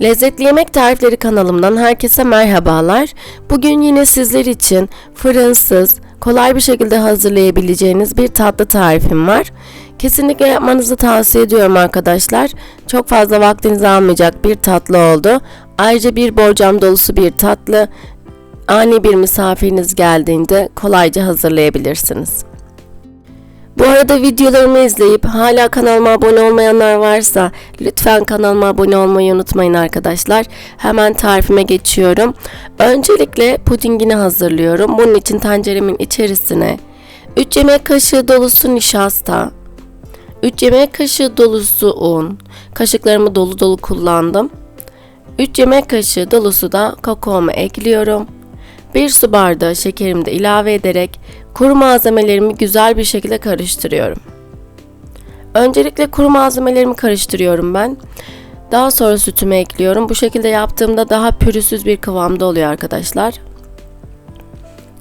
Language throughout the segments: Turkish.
Lezzetli Yemek Tarifleri kanalımdan herkese merhabalar. Bugün yine sizler için fırınsız, kolay bir şekilde hazırlayabileceğiniz bir tatlı tarifim var. Kesinlikle yapmanızı tavsiye ediyorum arkadaşlar. Çok fazla vaktinizi almayacak bir tatlı oldu. Ayrıca bir borcam dolusu bir tatlı. Ani bir misafiriniz geldiğinde kolayca hazırlayabilirsiniz. Bu arada videolarımı izleyip hala kanalıma abone olmayanlar varsa lütfen kanalıma abone olmayı unutmayın arkadaşlar. Hemen tarifime geçiyorum. Öncelikle pudingini hazırlıyorum. Bunun için tenceremin içerisine 3 yemek kaşığı dolusu nişasta, 3 yemek kaşığı dolusu un, kaşıklarımı dolu dolu kullandım. 3 yemek kaşığı dolusu da kakaomu ekliyorum. 1 su bardağı şekerimi de ilave ederek kuru malzemelerimi güzel bir şekilde karıştırıyorum. Öncelikle kuru malzemelerimi karıştırıyorum ben. Daha sonra sütümü ekliyorum. Bu şekilde yaptığımda daha pürüzsüz bir kıvamda oluyor arkadaşlar.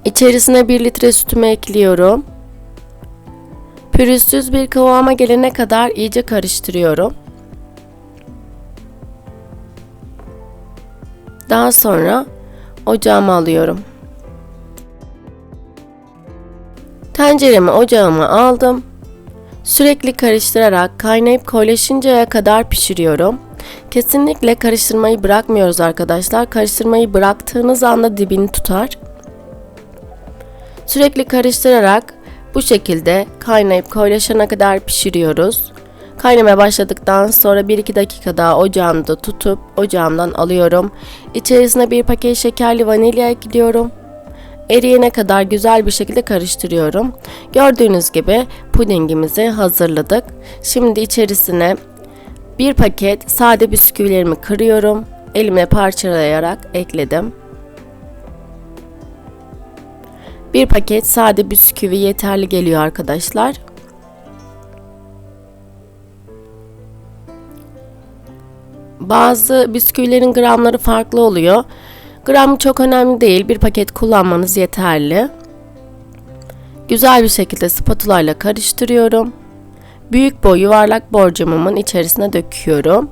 İçerisine 1 litre sütümü ekliyorum. Pürüzsüz bir kıvama gelene kadar iyice karıştırıyorum. Daha sonra ocağıma alıyorum. Tenceremi ocağıma aldım. Sürekli karıştırarak kaynayıp koyulaşıncaya kadar pişiriyorum. Kesinlikle karıştırmayı bırakmıyoruz arkadaşlar. Karıştırmayı bıraktığınız anda dibini tutar. Sürekli karıştırarak bu şekilde kaynayıp koyulaşana kadar pişiriyoruz. Kaynamaya başladıktan sonra 1-2 dakika daha ocağımda tutup ocağımdan alıyorum. İçerisine bir paket şekerli vanilya ekliyorum. Eriyene kadar güzel bir şekilde karıştırıyorum. Gördüğünüz gibi pudingimizi hazırladık. Şimdi içerisine bir paket sade bisküvilerimi kırıyorum. Elimle parçalayarak ekledim. Bir paket sade bisküvi yeterli geliyor arkadaşlar. Bazı bisküvilerin gramları farklı oluyor. Gram çok önemli değil. Bir paket kullanmanız yeterli. Güzel bir şekilde spatula ile karıştırıyorum. Büyük boy yuvarlak borcamımın içerisine döküyorum.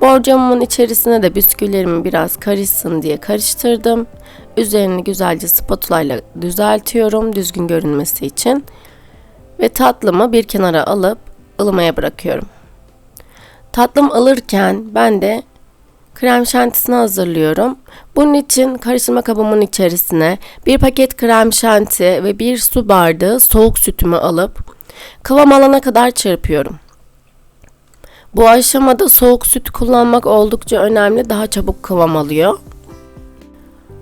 Borcamımın içerisine de bisküvilerimi biraz karışsın diye karıştırdım. Üzerini güzelce spatula ile düzeltiyorum düzgün görünmesi için. Ve tatlımı bir kenara alıp ılımaya bırakıyorum. Tatlım alırken ben de krem şantisini hazırlıyorum. Bunun için karıştırma kabımın içerisine bir paket krem şanti ve bir su bardağı soğuk sütümü alıp kıvam alana kadar çırpıyorum. Bu aşamada soğuk süt kullanmak oldukça önemli. Daha çabuk kıvam alıyor.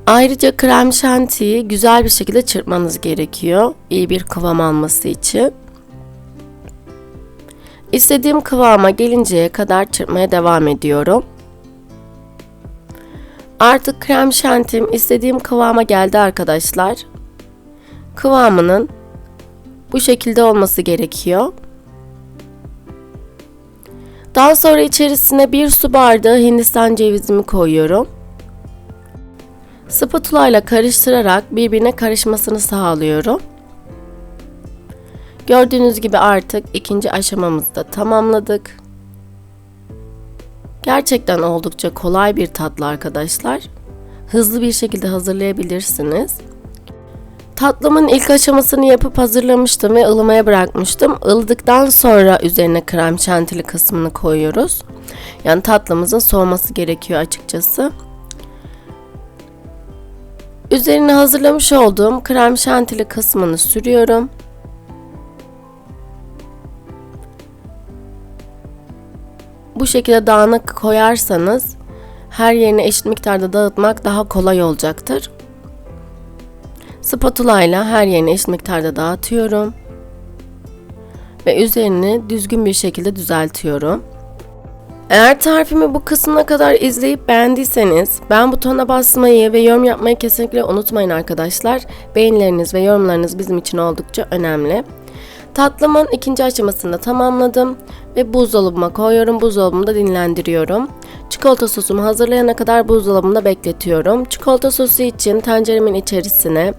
Ayrıca krem şantiyi güzel bir şekilde çırpmanız gerekiyor. iyi bir kıvam alması için. İstediğim kıvama gelinceye kadar çırpmaya devam ediyorum. Artık krem şantim istediğim kıvama geldi arkadaşlar. Kıvamının bu şekilde olması gerekiyor. Daha sonra içerisine bir su bardağı hindistan cevizimi koyuyorum. Spatula ile karıştırarak birbirine karışmasını sağlıyorum. Gördüğünüz gibi artık ikinci aşamamızı da tamamladık. Gerçekten oldukça kolay bir tatlı arkadaşlar. Hızlı bir şekilde hazırlayabilirsiniz. Tatlımın ilk aşamasını yapıp hazırlamıştım ve ılımaya bırakmıştım. Ilıdıktan sonra üzerine krem şantili kısmını koyuyoruz. Yani tatlımızın soğuması gerekiyor açıkçası. Üzerine hazırlamış olduğum krem şantili kısmını sürüyorum. Bu şekilde dağınık koyarsanız her yerine eşit miktarda dağıtmak daha kolay olacaktır. Spatula ile her yerine eşit miktarda dağıtıyorum. Ve üzerini düzgün bir şekilde düzeltiyorum. Eğer tarifimi bu kısmına kadar izleyip beğendiyseniz ben butona basmayı ve yorum yapmayı kesinlikle unutmayın arkadaşlar. Beğenileriniz ve yorumlarınız bizim için oldukça önemli. Tatlımın ikinci aşamasını tamamladım ve buzdolabıma koyuyorum. Buzdolabımda dinlendiriyorum. Çikolata sosumu hazırlayana kadar buzdolabımda bekletiyorum. Çikolata sosu için tenceremin içerisine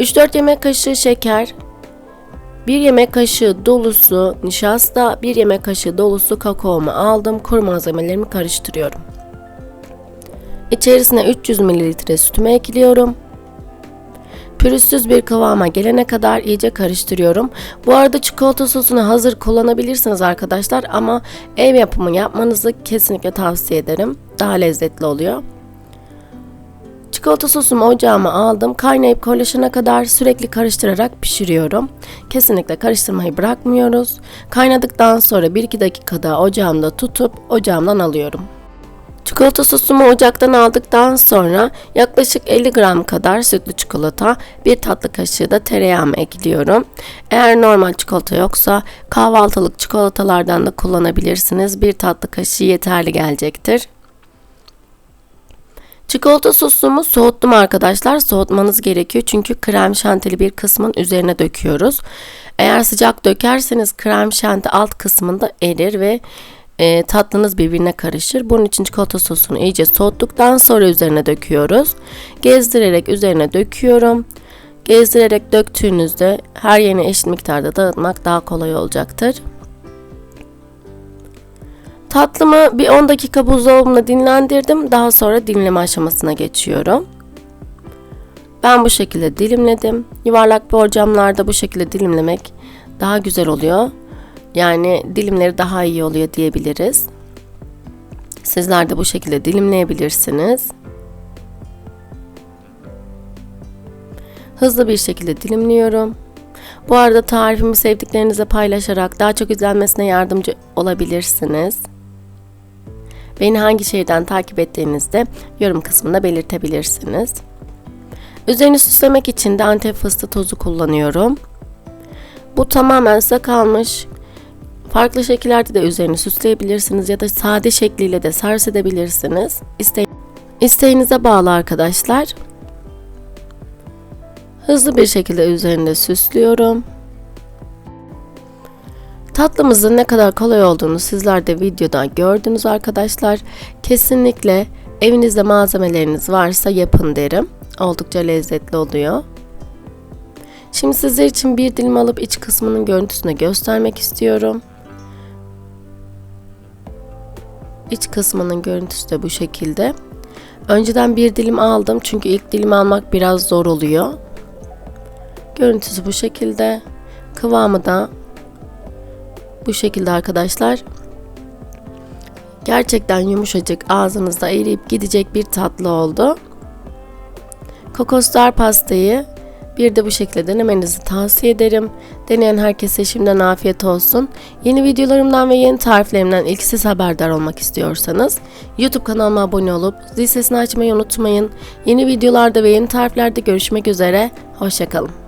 3-4 yemek kaşığı şeker, 1 yemek kaşığı dolusu nişasta, 1 yemek kaşığı dolusu kakaomu aldım. Kuru malzemelerimi karıştırıyorum. İçerisine 300 ml sütümü ekliyorum. Pürüzsüz bir kıvama gelene kadar iyice karıştırıyorum. Bu arada çikolata sosunu hazır kullanabilirsiniz arkadaşlar ama ev yapımı yapmanızı kesinlikle tavsiye ederim. Daha lezzetli oluyor. Çikolata sosumu ocağıma aldım. Kaynayıp koyulaşana kadar sürekli karıştırarak pişiriyorum. Kesinlikle karıştırmayı bırakmıyoruz. Kaynadıktan sonra 1-2 dakika daha ocağımda tutup ocağımdan alıyorum. Çikolata sosumu ocaktan aldıktan sonra yaklaşık 50 gram kadar sütlü çikolata, bir tatlı kaşığı da tereyağımı ekliyorum. Eğer normal çikolata yoksa kahvaltılık çikolatalardan da kullanabilirsiniz. Bir tatlı kaşığı yeterli gelecektir. Çikolata sosumu soğuttum arkadaşlar. Soğutmanız gerekiyor çünkü krem şantili bir kısmın üzerine döküyoruz. Eğer sıcak dökerseniz krem şanti alt kısmında erir ve e, tatlınız birbirine karışır. Bunun için çikolata sosunu iyice soğuttuktan sonra üzerine döküyoruz. Gezdirerek üzerine döküyorum. Gezdirerek döktüğünüzde her yerine eşit miktarda dağıtmak daha kolay olacaktır. Tatlımı bir 10 dakika buzdolabında dinlendirdim. Daha sonra dilimleme aşamasına geçiyorum. Ben bu şekilde dilimledim. Yuvarlak borcamlarda bu şekilde dilimlemek daha güzel oluyor. Yani dilimleri daha iyi oluyor diyebiliriz. Sizler de bu şekilde dilimleyebilirsiniz. Hızlı bir şekilde dilimliyorum. Bu arada tarifimi sevdiklerinize paylaşarak daha çok izlenmesine yardımcı olabilirsiniz. Beni hangi şehirden takip ettiğinizde yorum kısmında belirtebilirsiniz. Üzerini süslemek için de antep fıstığı tozu kullanıyorum. Bu tamamen size kalmış. Farklı şekillerde de üzerini süsleyebilirsiniz ya da sade şekliyle de servis edebilirsiniz. İste İsteğinize bağlı arkadaşlar. Hızlı bir şekilde üzerinde süslüyorum. Tatlımızın ne kadar kolay olduğunu sizler de videoda gördünüz arkadaşlar. Kesinlikle evinizde malzemeleriniz varsa yapın derim. Oldukça lezzetli oluyor. Şimdi sizler için bir dilim alıp iç kısmının görüntüsünü göstermek istiyorum. İç kısmının görüntüsü de bu şekilde. Önceden bir dilim aldım çünkü ilk dilim almak biraz zor oluyor. Görüntüsü bu şekilde. Kıvamı da bu şekilde arkadaşlar. Gerçekten yumuşacık ağzınızda eriyip gidecek bir tatlı oldu. Kokoslar pastayı bir de bu şekilde denemenizi tavsiye ederim. Deneyen herkese şimdiden afiyet olsun. Yeni videolarımdan ve yeni tariflerimden ilk siz haberdar olmak istiyorsanız YouTube kanalıma abone olup zil sesini açmayı unutmayın. Yeni videolarda ve yeni tariflerde görüşmek üzere. Hoşçakalın.